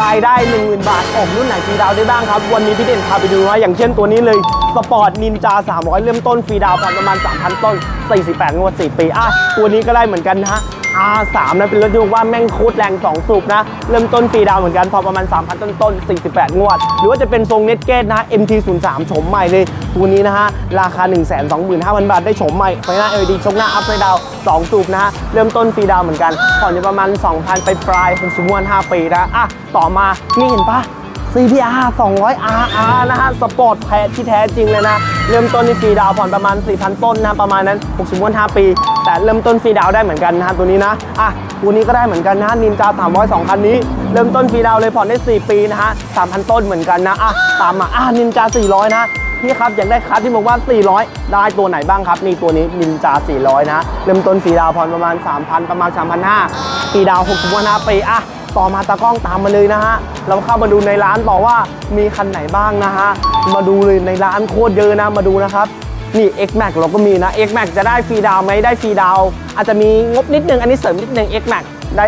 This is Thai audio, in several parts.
รายได้ 10,000 บาทออกรุ่นไหนฟรีดาวได้บ้างครับ วันนี้พี่เด่นพาไปดูนะอย่างเช่นตัวนี้เลยสปอร์ตนินจา 300 เริ่มต้นฟรีดาวน์ผ่อนประมาณ 3,000 ต้น 48 งวด 4 ปีอะตัวนี้ก็ได้เหมือนกันนะฮะ R3 นะเป็นรถยนต์ว่าแม่งโคตรแรง 2 สูบนะ เริ่มต้นฟีดาวเหมือนกัน พอประมาณ 3,000 ต้นต้น 48 งวด หรือว่าจะเป็นทรงเน็ตเกตนะ MT03 โฉมใหม่เลย ตัวนี้นะฮะ ราคา 125,000 บาท ได้โฉมใหม่ไฟหน้า LED ชกหน้าอัพไซด์ดาว 2 สูบนะฮะ เริ่มต้นฟีดาวเหมือนกันผ่อนอยู่ประมาณ 2,000 ไปปลายๆคงสมวน5ปีนะอะต่อมานี่เห็นปะ CBR 200 RR นะฮะ สปอร์ตแท้ที่แท้จริงเลยนะ เริ่มต้นที่ฟรีดาวผ่อนประมาณ 4,000 ต้นนะ ประมาณนั้น60วัน5ปี แต่เริ่มต้นฟรีดาวได้เหมือนกันนะฮะ ตัวนี้นะ อะ ตัวนี้ก็ได้เหมือนกันนะนินจา300 2คันนี้ เริ่มต้นฟรีดาวเลยผ่อนได้ 4 ปีนะฮะ 3,000 ต้นเหมือนกันนะ อะ ตามมา อะ นินจา 400 นะพี่ครับ อยากได้คัสที่บอกว่า 400 ได้ตัวไหนบ้างครับ นี่ตัวนี้นินจา 400 นะ เริ่มต้นฟรีดาวผ่อนประมาณ 3,000 ประมาณ 3,500ฟรีดาว60วัน5ปีอะ ต่อมาตากล้องตามมาเลยนะฮะ เราเข้ามาดูในร้านต่อว่ามีคันไหนบ้างนะฮะ มาดูเลยในร้านโคตรเยอะนะ มาดูนะครับ นี่ X Max เราก็มีนะ X Max จะได้ฟรีดาวไหมได้ฟรีดาว อาจจะมีงบนิดนึง อันนี้เสริมนิดนึง X Max ได้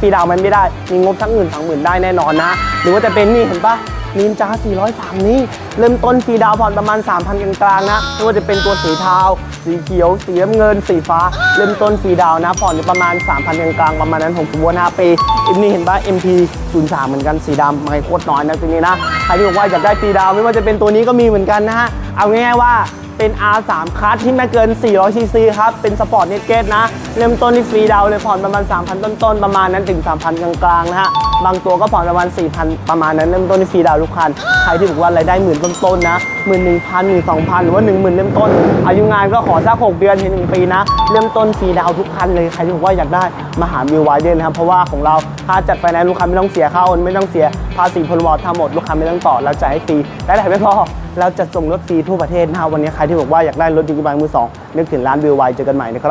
ฟรีดาวมันไม่ได้ มีงบทั้งหมื่นทั้งหมื่นได้แน่นอนนะ หรือว่าจะเป็นนี่เห็นปะ นินจา 403 นี้ เริ่มต้นฟรีดาวผ่อนประมาณ 3,000กลางๆนะไม่ว่าจะเป็นตัวสีเทา สีเขียว สีน้ำเงิน สีฟ้า เริ่มต้นฟรีดาวนะ ผ่อนอยู่ประมาณ 3,000กลางๆประมาณนั้นผมสมวน5ปีอีกนี่เห็นปะ MP 03 เหมือนกัน สีดำไม่โคตรน้อยนะตัวนี้นะ ใครที่บอกว่าอยากได้ฟรีดาวไม่ว่าจะเป็นตัวนี้ก็มีเหมือนกันนะฮะ เอาง่ายๆว่า เป็น R3 คัสที่ไม่เกิน 400 ซีซีครับ เป็นสปอร์ตเนตเกตนะ เริ่มต้นที่ฟรีดาวเลยผ่อนประมาณ 3,000 ต้นๆ ประมาณนั้นถึง 3,000 กลางๆ นะฮะ บางตัวก็ผ่อนประมาณ 4,000 ประมาณนั้น เริ่มต้นที่ฟรีดาวทุกคัน ใครที่บอกว่ารายได้หมื่นต้นๆ นะหมื่นหนึ่งพันหมื่นสองพันหรือว่า10,000เริ่มต้น อายุงานก็ขอสัก6เดือนถึง1ปีนะ เริ่มต้นฟรีดาวทุกคันเลย ใครที่บอกว่าอยากได้มาหาบิวไวเดนนะครับ เพราะว่าของเราถ้าจัดไฟแนนซ์ลูกค้าไม่ต้องเสียค่าโอนไม่ต้องเสียภาษีพลวทั้งหมดลูกค้าไม่ต้องต่อเราจ่ายให้ฟรีและแต่ไม่พอ เราจะส่งรถฟรีทั่วประเทศนะครับวันนี้ใครที่บอกว่าอยากได้รถยูกิบายมือสองนึกถึงร้านบิวไวเจอกันใหม่นะครับ